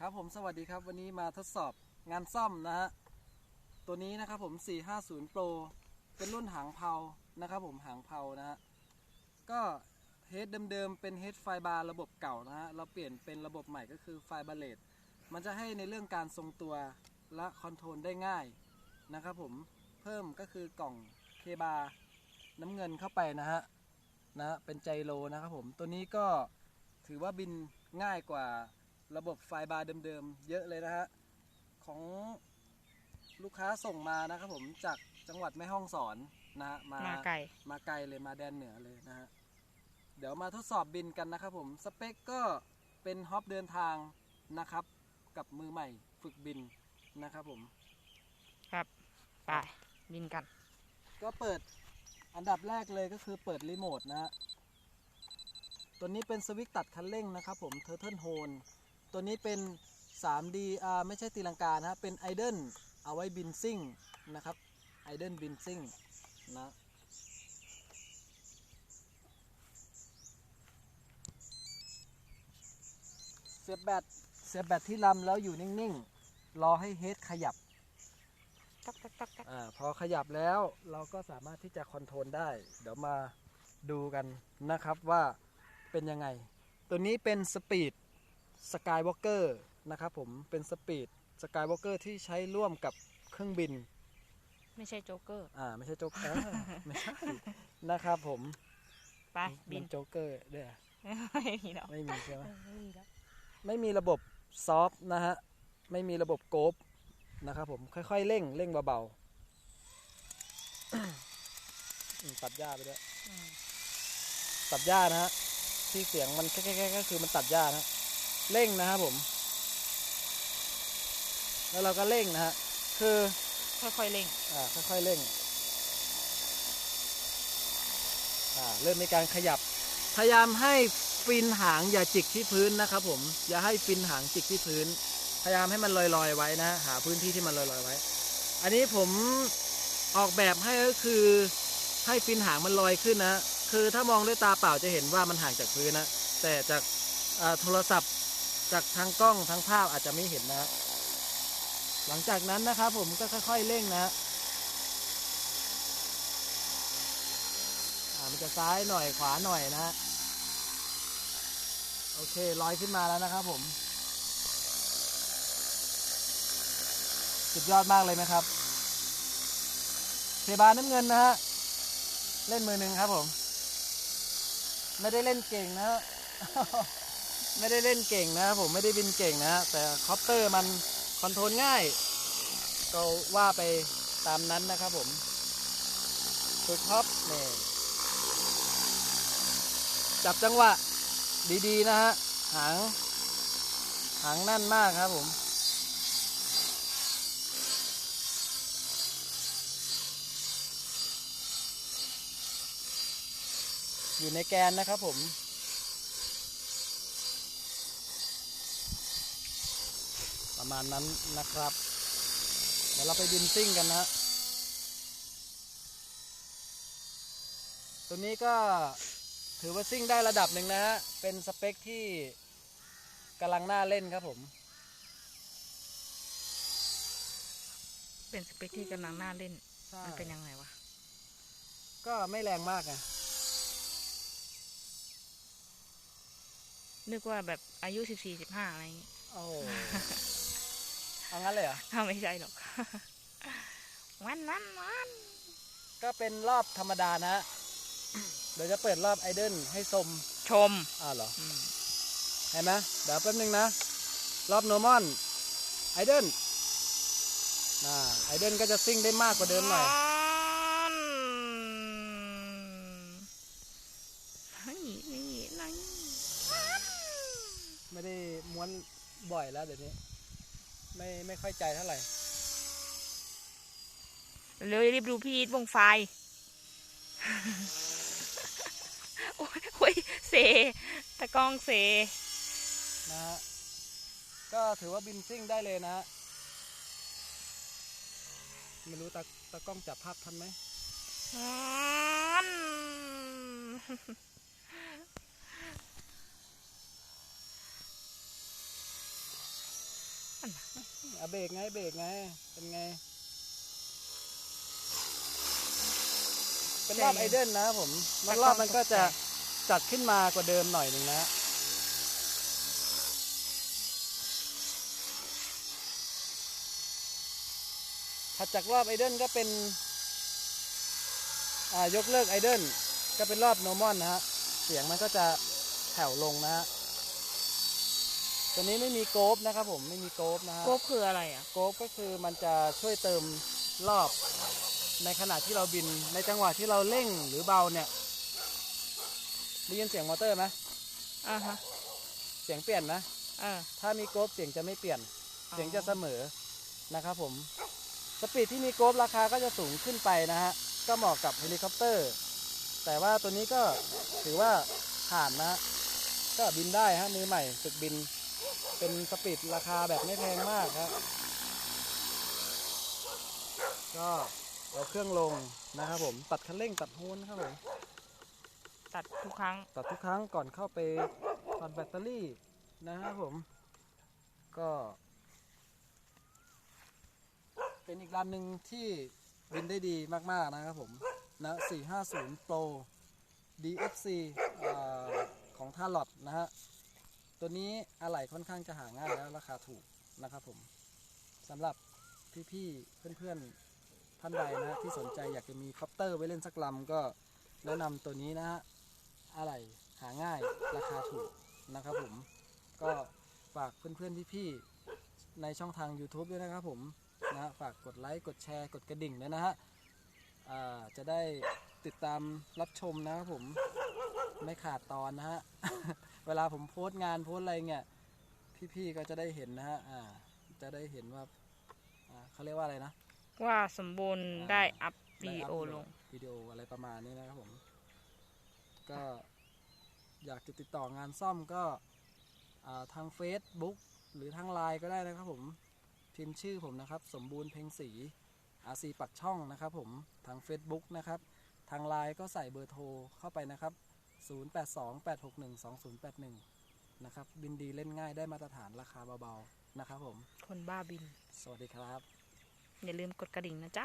ครับผมสวัสดีครับวันนี้มาทดสอบงานซ่อมนะฮะตัวนี้นะครับผม 450 Pro เป็นรุ่นหางเพานะครับผมหางเพานะฮะก็เฮดเดิมๆเป็นเฮดไฟบาร์ระบบเก่านะฮะเราเปลี่ยนเป็นระบบใหม่ก็คือไฟบาเลตมันจะให้ในเรื่องการทรงตัวและคอนโทรลได้ง่ายนะครับผมเพิ่มก็คือกล่องเคบาน้ำเงินเข้าไปนะฮะนะฮะเป็นไจโรนะครับผมตัวนี้ก็ถือว่าบินง่ายกว่า ระบบไฟบาร์เดิมๆ เยอะเลยนะฮะ ของลูกค้าส่งมานะครับผมจากจังหวัดแม่ฮ่องสอนนะฮะมามาไก่มาไกลเลยมาแดนเหนือเลยนะฮะ เดี๋ยวมาทดสอบบินกันนะครับผมสเปคก็เป็นฮอปเดินทางนะครับ กับมือใหม่ฝึกบินนะครับผม ครับไปบินกัน ก็เปิดอันดับแรกเลยก็คือเปิดรีโมทนะฮะตัวนี้เป็นสวิตช์ตัดคันเร่งนะครับผม Turtle Horn ตัวนี้เป็น 3D อ่าไม่ใช่ตีลังกานะฮะเป็นไอเดนเอาไว้บินซิ่งนะครับไอเดนบินซิ่งนะเสียบแบตเสียบแบตที่ลำแล้วอยู่นิ่งๆ รอให้เฮดขยับตักตักตักตักอาพอขยับแล้วเราก็สามารถที่จะคอนโทรลได้ เดี๋ยวมาดูกันนะครับว่าเป็นยังไง ตัวนี้เป็นสปีด สกายวอล์กเกอร์นะครับผมเป็นสปีดสกายวอล์กเกอร์ที่ใช้ร่วมกับเครื่องบิน ไม่ใช่โจ๊กเกอร์ อ่าไม่ใช่โจ๊กเกอร์ไม่ใช่นะครับผมไปบิมันนโจ๊กเกอร์ด้วยเหรอไม่มีแล้วไม่มีใช่ไหมไม่มีแล้วไม่มีระบบซอฟต์นะฮะไม่มีระบบโกบนะครับผมค่อยๆเร่งเร่งเบาๆอืมตัดหญ้าไปด้วยอืมตัดหญ้านะฮะที่เสียงมันแค่ๆก็คือมันตัดหญ้านะ เร่งนะครับผม แล้วเราก็เร่งนะฮะ คือค่อยๆเร่ง อ่า ค่อยๆเร่ง อ่า เริ่มมีการขยับ พยายามให้ฟินหางอย่าจิกที่พื้นนะครับผม อย่าให้ฟินหางจิกที่พื้น พยายามให้มันลอยๆไว้นะ หาพื้นที่ที่มันลอยๆไว้ อันนี้ผมออกแบบให้ก็คือให้ฟินหางมันลอยขึ้นนะ คือถ้ามองด้วยตาเปล่าจะเห็นว่ามันห่างจากพื้นนะ แต่จากอ่าโทรศัพท์ จากทางกล้องทางภาพอาจจะไม่เห็นนะ หลังจากนั้นนะครับผมก็ค่อย ๆเร่งนะมันจะซ้ายหน่อยขวาหน่อยนะฮะโอเคลอยขึ้นมาแล้วนะครับผม สุดยอดมากเลยไหมครับเทบาน้ำเงินนะฮะเล่นมือหนึ่งครับผม ไม่ได้เล่นเก่งนะฮะ ไม่ได้เล่นเก่งนะครับผมไม่ได้บินเก่งนะ แต่คอปเตอร์มันคอนโทรลง่าย ก็ว่าไปตามนั้นนะครับผมฝึกฮอปนี่จับจังหวะดีๆ นะฮะ หาง หางแน่นมากครับผมอยู่ในแกนนะครับผม ประมาณนั้นนะครับ เดี๋ยวเราไปบินซิ่งกันนะตัวนี้ก็ถือว่าซิ่งได้ระดับหนึ่งนะฮะ เป็นสเปคที่กำลังน่าเล่นครับผม เป็นสเปคที่กำลังน่าเล่นใช่มันเป็นยังไงวะ ก็ไม่แรงมากไงนึกว่าแบบอายุสิบสี่สิบห้าอะไรอย่างงี้โอ้เอา งั้นเลยเหรอถ้าไม่ใช่หรอก วันวันวันก็เป็นรอบธรรมดานะฮะเดี๋ยวจะเปิดรอบไอเดนให้ชมชมอ้าวเหรออืมเห็นไหมเดี๋ยวแป๊บนึงนะ รอบโนมอนไอเดนน่าไอเดนก็จะซิ่งได้มากกว่าเดิมหน่อยนี่นี่นี่ไม่ได้ม้วนบ่อยแล้วเดี๋ยวนี้ ไม่ไม่ค่อยใจเท่าไหร่เร็วรีบดูพี่อีทวงไฟ โอ้ยโอ้ยเซตะกล้องเซนะฮะก็ถือว่าบินซิ่งได้เลยนะฮะไม่รู้ตาตากล้องจับภาพทันไหม อ อะเบรกไงเบรกไง เป็นไง เป็นรอบไอเดิลนะครับผมมันรอบมันก็จะจัดขึ้นมากว่าเดิมหน่อยหนึ่งนะถัดจากรอบไอเดิลก็เป็นอ่ายกเลิกไอเดิลก็เป็นรอบโนมอนนะฮะ เสียงมันก็จะแผ่วลงนะฮะ ตัวนี้ไม่มีโกฟนะครับผมไม่มีโกฟนะฮะโกบคืออะไรอะ โกฟก็คือมันจะช่วยเติมรอบในขณะที่เราบินในจังหวะที่เราเร่งหรือเบาเนี่ยได้ยินเสียงมอเตอร์ไหมอ่าฮะเสียงเปลี่ยนนะอ่าถ้ามีโกฟเสียงจะไม่เปลี่ยนอ๋อเสียงจะเสมอนะครับผมสปีดที่มีโกฟราคาก็จะสูงขึ้นไปนะฮะก็เหมาะกับเฮลิคอปเตอร์ แต่ว่าตัวนี้ก็ถือว่าผ่านนะฮะก็บินได้ฮะมือใหม่ฝึกบิน เป็นสปีดราคาแบบไม่แพงมากครับ ก็เอาเครื่องลงนะครับผม ตัดคันเร่งตัดโฮนนะครับผมตัดทุกครั้ง ตัดทุกครั้งก่อนเข้าไปถอดแบตเตอรี่นะครับผม ก็ เป็นอีกลำหนึ่งที่บินได้ดีมาก ๆ นะครับผมนะ450 Pro DFC อ่าของทาลอดนะฮะ ตัวนี้อะไหล่ค่อนข้างจะหาง่ายแล้วราคาถูกนะครับผมสำหรับพี่ๆเพื่อนๆท่านใดนะฮะที่สนใจอยากจะมีคอปเตอร์ไว้เล่นสักลำก็แนะนำตัวนี้นะฮะอะไรหาง่ายราคาถูกนะครับผมก็ฝากเพื่อนๆพี่ๆในช่องทาง YouTube ด้วยนะครับผมนะฮะฝากกดไลค์กดแชร์กดกระดิ่งด้วยนะฮะอ่าจะได้ติดตามรับชมนะครับผมไม่ขาดตอนนะฮะ เวลาผมโพสต์งานโพสต์อะไรเงี้ยพี่ๆก็จะได้เห็นนะฮะอ่าจะได้เห็นว่าอ่าเขาเรียกว่าอะไรนะ ว่าสมบูรณ์ได้อัพได้วีอัโอพโหลดงวิดีโออะไรประมาณนี้นะครับผม ก็อยากจะติดต่องานซ่อมก็อ่าทาง Facebook หรือทางไลน์ก็ได้นะครับผมพิมพ์ชื่อผมนะครับ สมบูรณ์เพ็งศรีอาซีปักช่องนะครับผมทาง Facebook นะครับ ทางไลน์ก็ใส่เบอร์โทรเข้าไปนะครับ 0828612081 นะครับ บินดีเล่นง่ายได้มาตรฐานราคาเบาๆ นะครับผม คนบ้าบิน สวัสดีครับ อย่าลืมกดกระดิ่งนะจ๊ะ